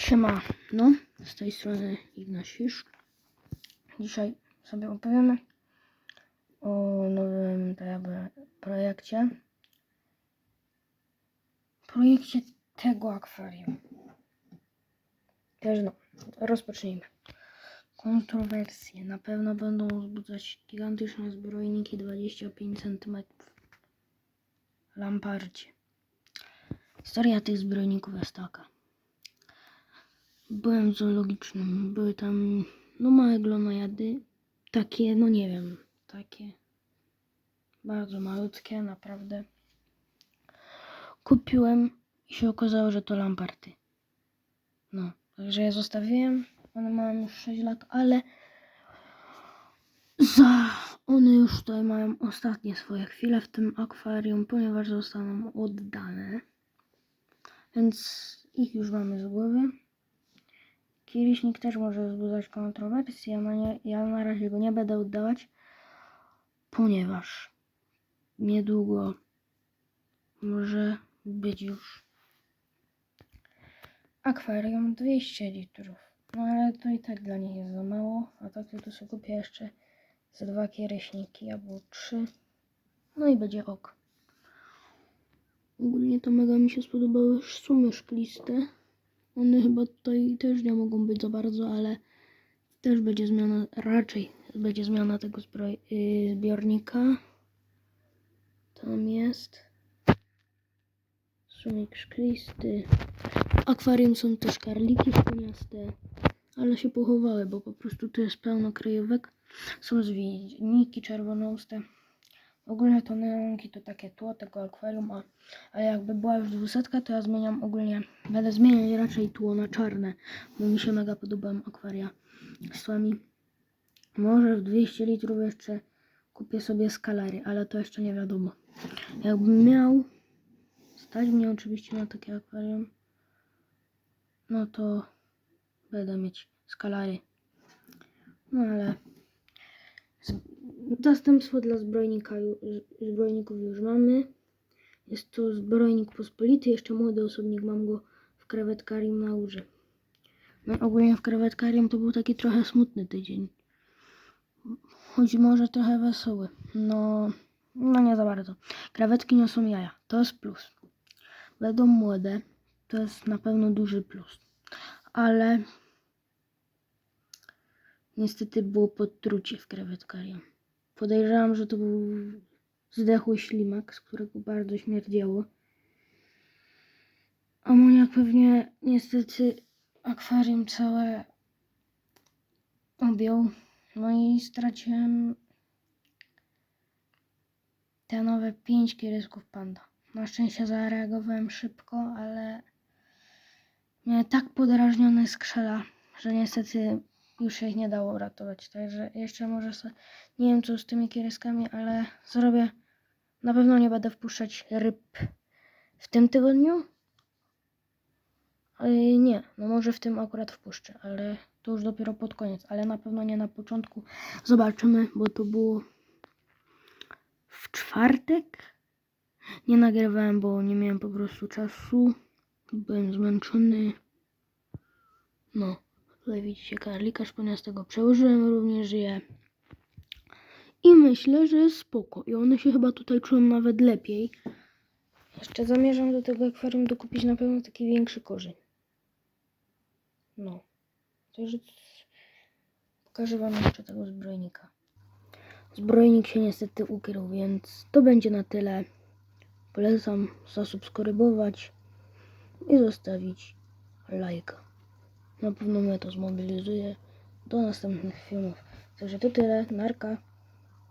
Siema, no, z tej strony Ignasisz. Dzisiaj sobie opowiemy o nowym projekcie. Projekcie tego akwarium. Też no, rozpocznijmy. Kontrowersje na pewno będą wzbudzać gigantyczne zbrojniki 25 cm. Lamparcie. Historia tych zbrojników jest taka. Byłem w zoologicznym. Były tam no małe glonojady. Takie, no nie wiem, takie bardzo malutkie, naprawdę. Kupiłem i się okazało, że to lamparty. No, także je zostawiłem. One mają już 6 lat, ale za one już tutaj mają ostatnie swoje chwile w tym akwarium, ponieważ zostaną oddane. Więc ich już mamy z głowy. Kiriśnik też może wzbudzać kontrowersje, nie, ja na razie go nie będę oddawać, ponieważ niedługo może być już akwarium 200 litrów. No ale to i tak dla nich jest za mało, a tak to sobie kupię jeszcze ze dwa kieryśniki albo trzy. No i będzie ok. Ogólnie to mega mi się spodobały sumy szkliste. One chyba tutaj też nie mogą być za bardzo, ale też będzie zmiana, raczej będzie zmiana tego yy, zbiornika. Tam jest. Sumik szklisty. W akwarium są też karliki szponiaste, ale się pochowały, bo po prostu tu jest pełno kryjówek. Są zwiniki czerwonouste. Ogólnie to neonki to takie tło tego akwarium, a, jakby była już dwusetka, to ja zmieniam ogólnie, będę zmieniać raczej tło na czarne, bo mi się mega podobają akwaria z tłami. Może w 200 litrów jeszcze kupię sobie skalary, ale to jeszcze nie wiadomo. Jakbym miał stać mnie oczywiście na takie akwarium, no to będę mieć skalary. No ale Zastępstwo dla zbrojnika, zbrojników już mamy. Jest to zbrojnik pospolity, jeszcze młody osobnik, mam go w krewetkarium na górze. No ogólnie w krewetkarium to był taki trochę smutny tydzień. Choć może trochę wesoły. No, no nie za bardzo. Krewetki niosą jaja, to jest plus. Będą młode, to jest na pewno duży plus. Ale niestety było podtrucie w krewetkarium. Podejrzewam, że to był zdechły ślimak, z którego bardzo śmierdziało. Amoniak pewnie niestety akwarium całe objął. No i straciłem te nowe pięć kierysków panda. Na szczęście zareagowałem szybko, ale mnie tak podrażnione skrzela, że niestety już się ich nie dało uratować. Także jeszcze może sobie, nie wiem co z tymi kieryskami, ale zrobię. Na pewno nie będę wpuszczać ryb w tym tygodniu. Ale nie, no może w tym akurat wpuszczę, ale to już dopiero pod koniec, ale na pewno nie na początku. Zobaczymy, bo to było w czwartek. Nie nagrywałem, bo nie miałem po prostu czasu. Byłem zmęczony. No. Tutaj widzicie karlika szponiastego. Przełożyłem również je. I myślę, że jest spoko. I one się chyba tutaj czują nawet lepiej. Jeszcze zamierzam do tego akwarium dokupić na pewno taki większy korzeń. No. Także pokażę wam jeszcze tego zbrojnika. Zbrojnik się niestety ukrył, więc to będzie na tyle. Polecam zasubskrybować i zostawić lajka. Na pewno mnie to zmobilizuje do następnych filmów. Także to tyle. Narka.